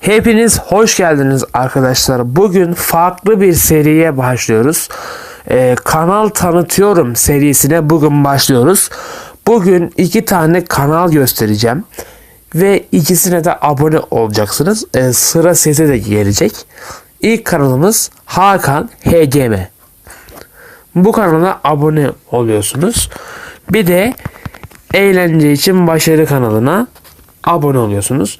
Hepiniz hoş geldiniz arkadaşlar. Bugün farklı bir seriye başlıyoruz. Ee, kanal tanıtıyorum serisine bugün başlıyoruz. Bugün iki tane kanal göstereceğim. Ve ikisine de abone olacaksınız. Ee, sıra size de gelecek. İlk kanalımız Hakan HGM. Bu kanala abone oluyorsunuz. Bir de eğlence için başarı kanalına abone oluyorsunuz.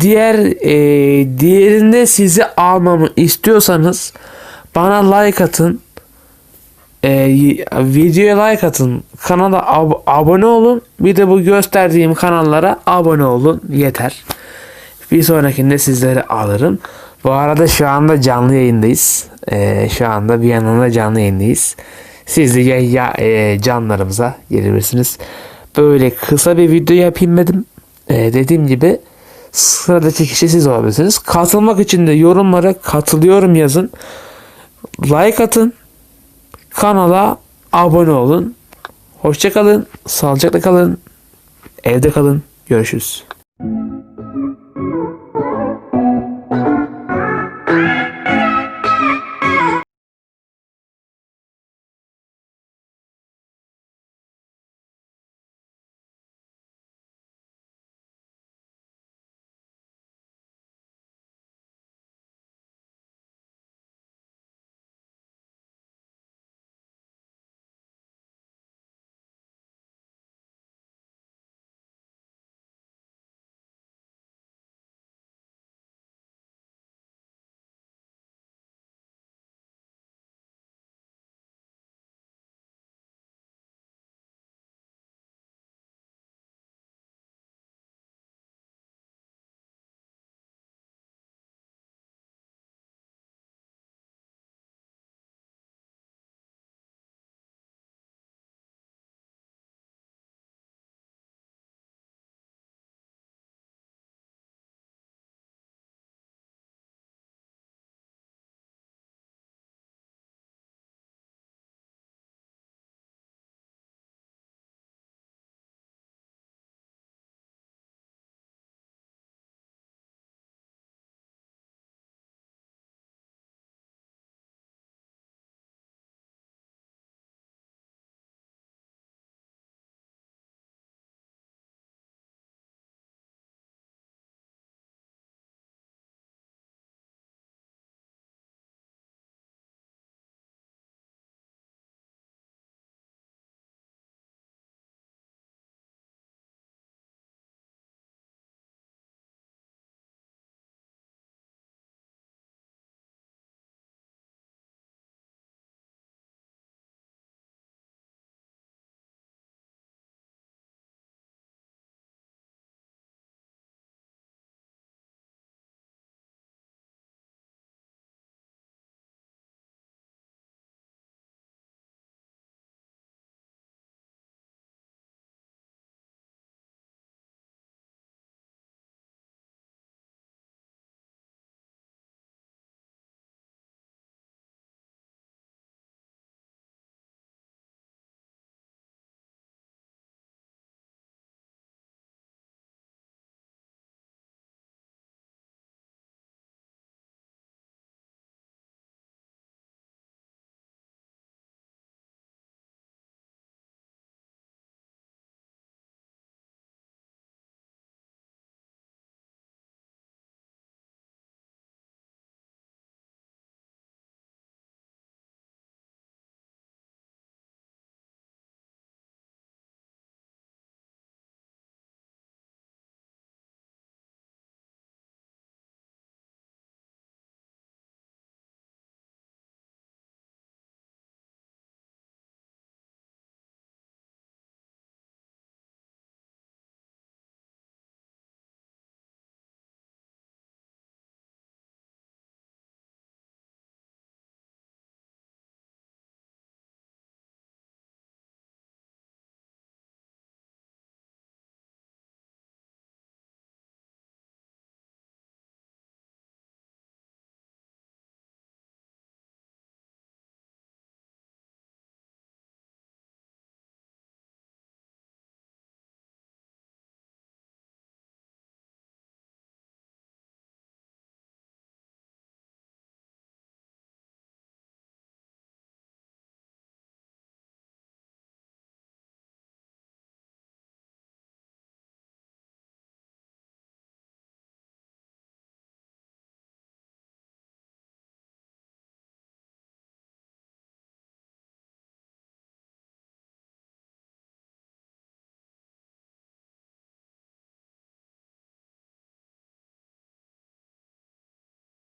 Diğer e, diğerinde sizi almamı istiyorsanız bana like atın. E, videoya like atın. Kanala ab- abone olun. Bir de bu gösterdiğim kanallara abone olun. Yeter. Bir sonrakinde sizleri alırım. Bu arada şu anda canlı yayındayız. E, şu anda bir yandan canlı yayındayız. Siz de ya, ya e, canlarımıza gelebilirsiniz. Böyle kısa bir video yapayım dedim. E, dediğim gibi sıradaki kişi siz olabilirsiniz. Katılmak için de yorumlara katılıyorum yazın. Like atın. Kanala abone olun. Hoşçakalın. Sağlıcakla kalın. Evde kalın. Görüşürüz.